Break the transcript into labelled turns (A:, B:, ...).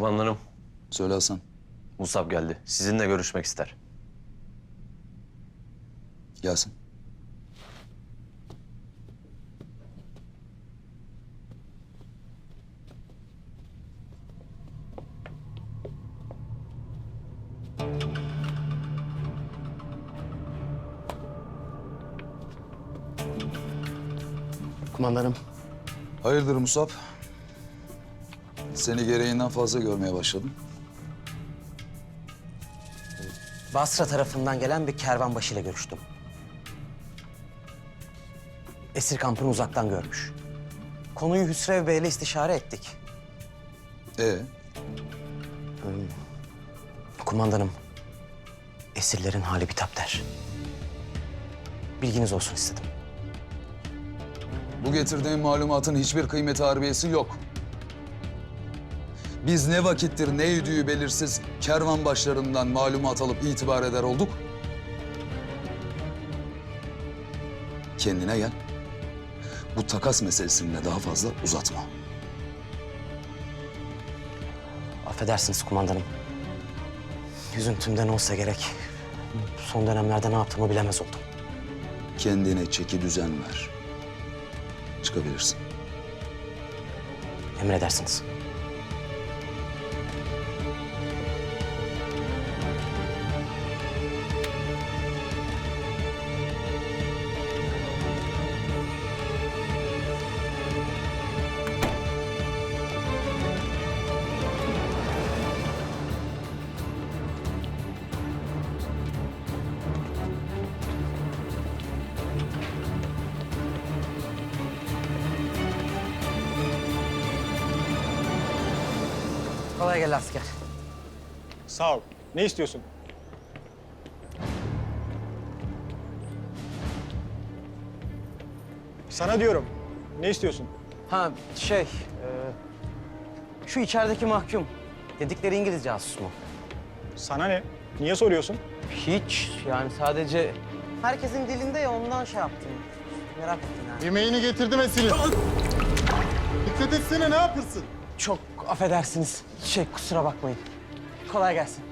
A: Kumandanım,
B: Söyle Hasan.
A: Musab geldi. Sizinle görüşmek ister.
B: Gelsin.
C: Kumandanım.
B: Hayırdır Musab? Seni gereğinden fazla görmeye başladım.
C: Basra tarafından gelen bir kervanbaşıyla görüştüm. Esir kampını uzaktan görmüş. Konuyu Hüsrev Bey'le istişare ettik.
B: Ee,
C: Kumandanım, esirlerin hali bitap der. Bilginiz olsun istedim.
B: bu getirdiğin malumatın hiçbir kıymeti harbiyesi yok. Biz ne vakittir ne yüdüğü belirsiz kervan başlarından malumat alıp itibar eder olduk. Kendine gel. Bu takas meselesini de daha fazla uzatma.
C: Affedersiniz kumandanım. Üzüntümden olsa gerek. Son dönemlerde ne yaptığımı bilemez oldum.
B: Kendine çeki düzen ver. Çıkabilirsin.
C: Emredersiniz. Kolay gel asker.
D: Sağ ol. Ne istiyorsun? Sana diyorum. Ne istiyorsun?
C: Ha şey, e, şu içerideki mahkum. Dedikleri İngiliz casus mu?
D: Sana ne? Niye soruyorsun?
C: Hiç yani sadece... Herkesin dilinde ya ondan şey yaptım. Merak ettim yani.
E: Yemeğini getirdim Esin'in. Dikkat etsene ne yapırsın?
C: Çok affedersiniz. Şey kusura bakmayın. Kolay gelsin.